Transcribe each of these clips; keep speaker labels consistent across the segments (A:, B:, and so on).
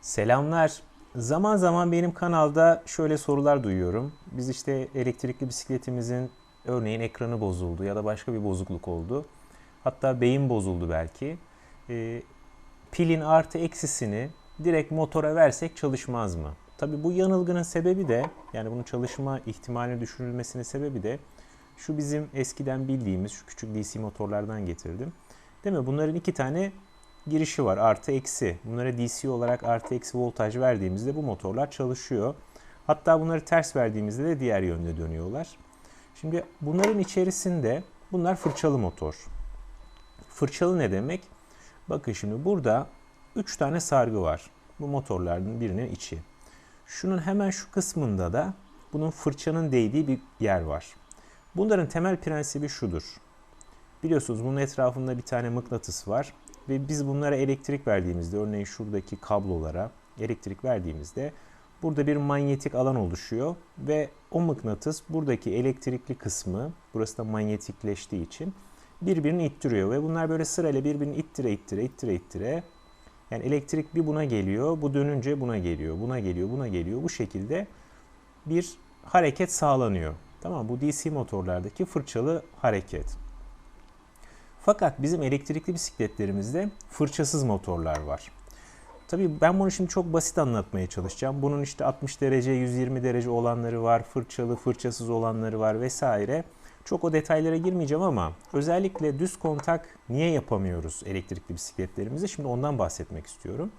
A: Selamlar. Zaman zaman benim kanalda şöyle sorular duyuyorum. Biz işte elektrikli bisikletimizin örneğin ekranı bozuldu ya da başka bir bozukluk oldu. Hatta beyin bozuldu belki. Ee, pilin artı eksisini direkt motora versek çalışmaz mı? Tabii bu yanılgının sebebi de yani bunun çalışma ihtimalini düşürülmesinin sebebi de şu bizim eskiden bildiğimiz şu küçük DC motorlardan getirdim. Değil mi? Bunların iki tane girişi var artı eksi. Bunlara DC olarak artı eksi voltaj verdiğimizde bu motorlar çalışıyor. Hatta bunları ters verdiğimizde de diğer yönde dönüyorlar. Şimdi bunların içerisinde bunlar fırçalı motor. Fırçalı ne demek? Bakın şimdi burada 3 tane sargı var. Bu motorların birinin içi. Şunun hemen şu kısmında da bunun fırçanın değdiği bir yer var. Bunların temel prensibi şudur. Biliyorsunuz bunun etrafında bir tane mıknatıs var ve biz bunlara elektrik verdiğimizde örneğin şuradaki kablolara elektrik verdiğimizde burada bir manyetik alan oluşuyor ve o mıknatıs buradaki elektrikli kısmı burası da manyetikleştiği için birbirini ittiriyor ve bunlar böyle sırayla birbirini ittire ittire ittire ittire yani elektrik bir buna geliyor, bu dönünce buna geliyor, buna geliyor, buna geliyor. Bu şekilde bir hareket sağlanıyor. Tamam bu DC motorlardaki fırçalı hareket. Fakat bizim elektrikli bisikletlerimizde fırçasız motorlar var. Tabii ben bunu şimdi çok basit anlatmaya çalışacağım. Bunun işte 60 derece, 120 derece olanları var, fırçalı, fırçasız olanları var vesaire. Çok o detaylara girmeyeceğim ama özellikle düz kontak niye yapamıyoruz elektrikli bisikletlerimizde? Şimdi ondan bahsetmek istiyorum.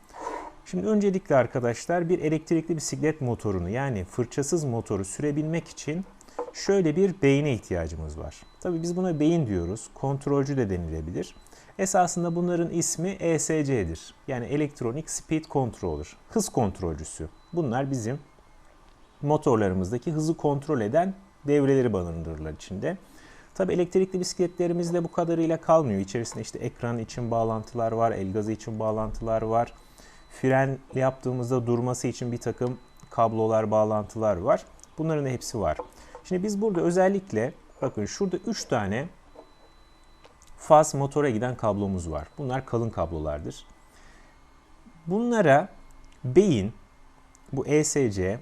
A: Şimdi öncelikle arkadaşlar bir elektrikli bisiklet motorunu yani fırçasız motoru sürebilmek için şöyle bir beyine ihtiyacımız var. Tabii biz buna beyin diyoruz. Kontrolcü de denilebilir. Esasında bunların ismi ESC'dir. Yani Electronic Speed Controller. Hız kontrolcüsü. Bunlar bizim motorlarımızdaki hızı kontrol eden devreleri barındırırlar içinde. Tabii elektrikli bisikletlerimizde bu kadarıyla kalmıyor. İçerisinde işte ekran için bağlantılar var, el gazı için bağlantılar var. Fren yaptığımızda durması için bir takım kablolar, bağlantılar var. Bunların hepsi var. Şimdi biz burada özellikle bakın şurada 3 tane faz motora giden kablomuz var. Bunlar kalın kablolardır. Bunlara beyin bu ESC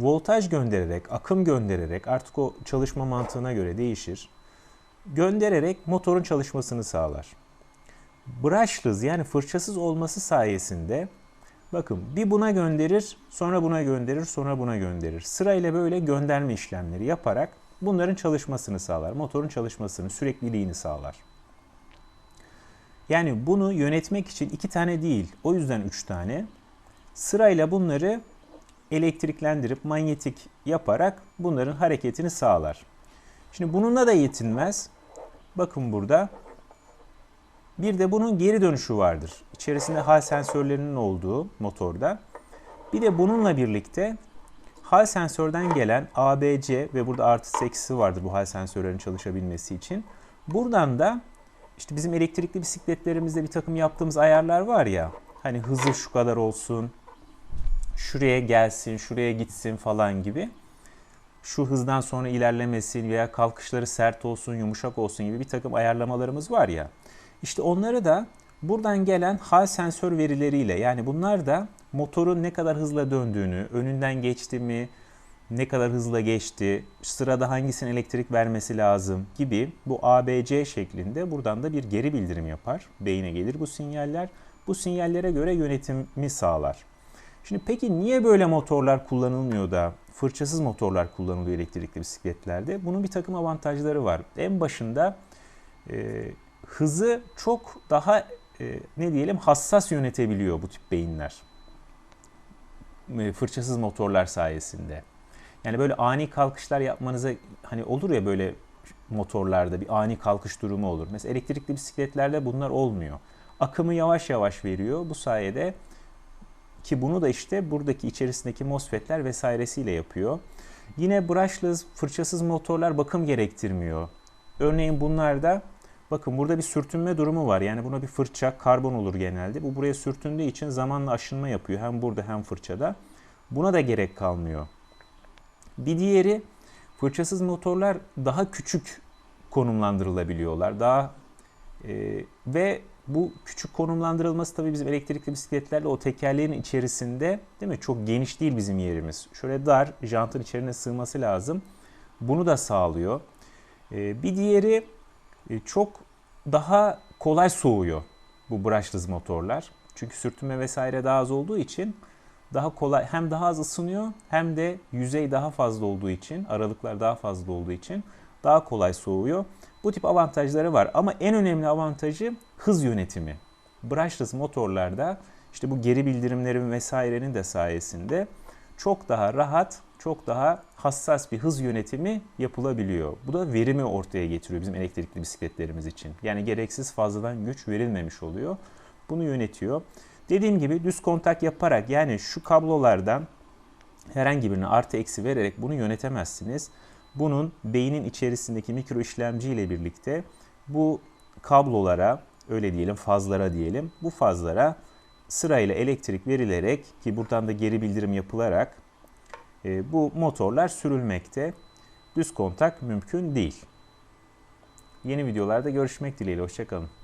A: voltaj göndererek, akım göndererek artık o çalışma mantığına göre değişir. Göndererek motorun çalışmasını sağlar. Brushless yani fırçasız olması sayesinde bakın bir buna gönderir, sonra buna gönderir, sonra buna gönderir. Sırayla böyle gönderme işlemleri yaparak bunların çalışmasını sağlar. Motorun çalışmasını, sürekliliğini sağlar. Yani bunu yönetmek için iki tane değil, o yüzden üç tane. Sırayla bunları elektriklendirip manyetik yaparak bunların hareketini sağlar. Şimdi bununla da yetinmez. Bakın burada bir de bunun geri dönüşü vardır. İçerisinde hal sensörlerinin olduğu motorda. Bir de bununla birlikte hal sensörden gelen ABC ve burada artı eksisi vardır bu hal sensörlerin çalışabilmesi için. Buradan da işte bizim elektrikli bisikletlerimizde bir takım yaptığımız ayarlar var ya. Hani hızı şu kadar olsun, şuraya gelsin, şuraya gitsin falan gibi. Şu hızdan sonra ilerlemesin veya kalkışları sert olsun, yumuşak olsun gibi bir takım ayarlamalarımız var ya. İşte onları da buradan gelen hal sensör verileriyle yani bunlar da motorun ne kadar hızla döndüğünü, önünden geçti mi, ne kadar hızla geçti, sırada hangisinin elektrik vermesi lazım gibi bu ABC şeklinde buradan da bir geri bildirim yapar. Beyine gelir bu sinyaller. Bu sinyallere göre yönetimi sağlar. Şimdi peki niye böyle motorlar kullanılmıyor da fırçasız motorlar kullanılıyor elektrikli bisikletlerde? Bunun bir takım avantajları var. En başında e, hızı çok daha e, ne diyelim hassas yönetebiliyor bu tip beyinler. E, fırçasız motorlar sayesinde. Yani böyle ani kalkışlar yapmanıza hani olur ya böyle motorlarda bir ani kalkış durumu olur. Mesela elektrikli bisikletlerde bunlar olmuyor. Akımı yavaş yavaş veriyor. Bu sayede ki bunu da işte buradaki içerisindeki MOSFET'ler vesairesiyle yapıyor. Yine brushless, fırçasız motorlar bakım gerektirmiyor. Örneğin bunlarda bakın burada bir sürtünme durumu var. Yani buna bir fırça, karbon olur genelde. Bu buraya sürtündüğü için zamanla aşınma yapıyor. Hem burada hem fırçada. Buna da gerek kalmıyor. Bir diğeri fırçasız motorlar daha küçük konumlandırılabiliyorlar. Daha e, ve Bu küçük konumlandırılması tabii bizim elektrikli bisikletlerle o tekerleğin içerisinde değil mi? Çok geniş değil bizim yerimiz. Şöyle dar, jantın içerisine sığması lazım. Bunu da sağlıyor. Ee, bir diğeri e, çok daha kolay soğuyor bu brushless motorlar. Çünkü sürtünme vesaire daha az olduğu için daha kolay hem daha az ısınıyor hem de yüzey daha fazla olduğu için, aralıklar daha fazla olduğu için daha kolay soğuyor. Bu tip avantajları var ama en önemli avantajı hız yönetimi. Brushless motorlarda işte bu geri bildirimlerin vesairenin de sayesinde çok daha rahat, çok daha hassas bir hız yönetimi yapılabiliyor. Bu da verimi ortaya getiriyor bizim elektrikli bisikletlerimiz için. Yani gereksiz fazladan güç verilmemiş oluyor. Bunu yönetiyor. Dediğim gibi düz kontak yaparak yani şu kablolardan herhangi birine artı eksi vererek bunu yönetemezsiniz. Bunun beynin içerisindeki mikro işlemci ile birlikte bu kablolara öyle diyelim fazlara diyelim bu fazlara sırayla elektrik verilerek ki buradan da geri bildirim yapılarak e, bu motorlar sürülmekte. Düz kontak mümkün değil. Yeni videolarda görüşmek dileğiyle. Hoşçakalın.